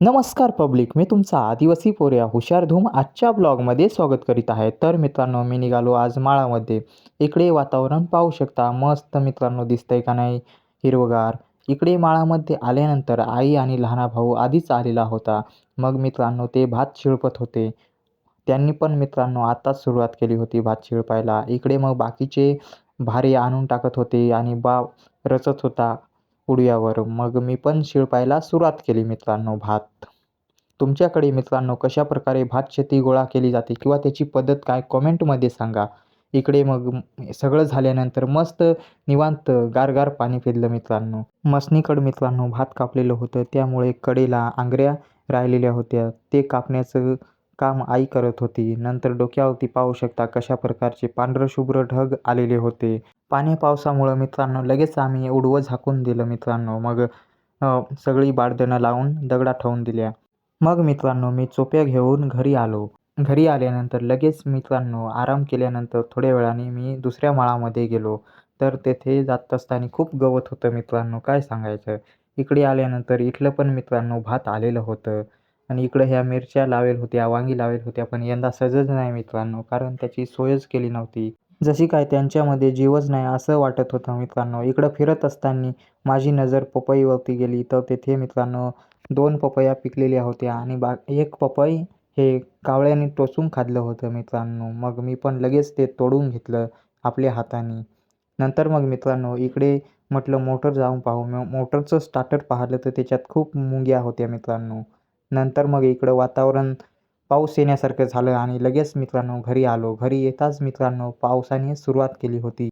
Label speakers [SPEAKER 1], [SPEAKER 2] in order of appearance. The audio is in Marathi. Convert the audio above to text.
[SPEAKER 1] नमस्कार पब्लिक मी तुमचा आदिवासी पोर्या हुशार धूम आजच्या ब्लॉगमध्ये स्वागत करीत आहे. तर मित्रांनो मी निघालो आज माळामध्ये. इकडे वातावरण पाहू शकता मस्त मित्रांनो दिसतंय का नाही? हिरवगार. इकडे माळामध्ये आल्यानंतर आई आणि लहाना भाऊ आधीच आलेला होता. मग मित्रांनो ते भात शिळपत होते. त्यांनी पण मित्रांनो आत्ताच सुरुवात केली होती भात शिळपायला. इकडे मग बाकीचे भारे आणून टाकत होते आणि बा रचत होता. उडव्यावर मग मी पण शिळपायला सुरुवात केली मित्रांनो भात. तुमच्याकडे मित्रांनो कशा प्रकारे भात शेती गोळा केली जाते किंवा त्याची पद्धत काय कॉमेंटमध्ये सांगा. इकडे मग सगळं झाल्यानंतर मस्त निवांत गारगार पाणी पिलं मित्रांनो. मसनीकडं मित्रांनो भात कापलेलं होतं. त्यामुळे कडेला आंगऱ्या राहिलेल्या होत्या. ते कापण्याचं काम आई करत होती. नंतर डोक्यावरती पाहू शकता कशा प्रकारचे पांढरं शुभ्र ढग आलेले होते. पाणी पावसामुळं मित्रांनो लगेच आम्ही उडवं झाकून दिलं मित्रांनो. मग सगळी बाळदणं लावून दगडा ठेवून दिल्या. मग मित्रांनो मी चोप्या घेऊन घरी आलो. घरी आल्यानंतर लगेच मित्रांनो आराम केल्यानंतर थोड्या वेळाने मी दुसऱ्या माळामध्ये गेलो. तर तेथे जात असताना खूप गवत होतं मित्रांनो काय सांगायचं? इकडे आल्यानंतर इथलं पण मित्रांनो भात आलेलं होतं. आणि इकडं ह्या मिरच्या लावेल होत्या वांगी लावेल होत्या पण यंदा सजच नाही मित्रांनो कारण त्याची सोयच केली नव्हती. जशी काय त्यांच्यामध्ये जीवच नाही असं वाटत होतं मित्रांनो. इकडं फिरत असताना माझी नजर पपईवरती गेली तर तेथे मित्रांनो दोन पपया पिकलेल्या होत्या आणि बा एक पपई हे कावळ्याने टोचून खाल्लं होतं मित्रांनो. मग मी पण लगेच ते तोडून घेतलं आपल्या हाताने. नंतर मग मित्रांनो इकडे म्हटलं मोटर जाऊन पाहू. मग मोटरचं स्टार्टर पाहिलं तर त्याच्यात खूप मुंग्या होत्या मित्रांनो. नंतर मग इकडं वातावरण पाऊस येण्यासारखं झालं आणि लगेच मित्रांनो घरी आलो. घरी येताच मित्रांनो पावसाने सुरुवात केली होती.